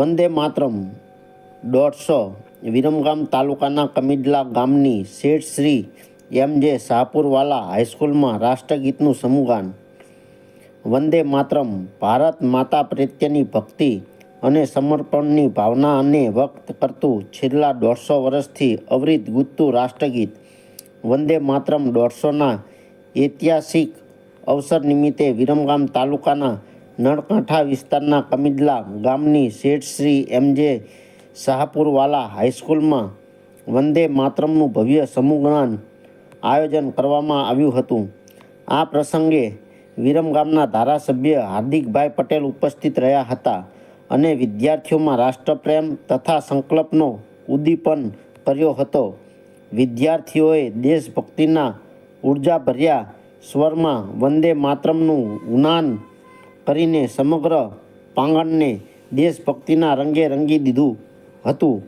વંદે માતરમ દોઢસો વિરમગામ તાલુકાના કમિડલા ગામની શેઠ શ્રી એમ જે શાહપુરવાલા હાઈસ્કૂલમાં રાષ્ટ્રગીતનું સમૂહગાન વંદે માતરમ ભારત માતા પ્રત્યેની ભક્તિ અને સમર્પણની ભાવનાને વ્યક્ત કરતું છેલ્લા દોઢસો વર્ષથી અવરિત ગુજતું રાષ્ટ્રગીત. વંદે માતરમ દોઢસોના ઐતિહાસિક અવસર નિમિત્તે વિરમગામ તાલુકાના નળકાંઠા વિસ્તારના કમિદલા ગામની શેઠ શ્રી એમ જે શાહપુરવાલા હાઈસ્કૂલમાં વંદે માતરમનું ભવ્ય સમૂહગાન આયોજન કરવામાં આવ્યું હતું. આ પ્રસંગે વિરમ ગામના ધારાસભ્ય હાર્દિકભાઈ પટેલ ઉપસ્થિત રહ્યા હતા અને વિદ્યાર્થીઓમાં રાષ્ટ્રપ્રેમ તથા સંકલ્પનો ઉદ્દીપન કર્યો હતો. વિદ્યાર્થીઓએ દેશભક્તિના ઉર્જાભર્યા સ્વરમાં વંદે માતરમનું જ્ઞાન કરીને સમગ્ર પાંગણને દેશભક્તિના રંગે રંગી દીધું હતું.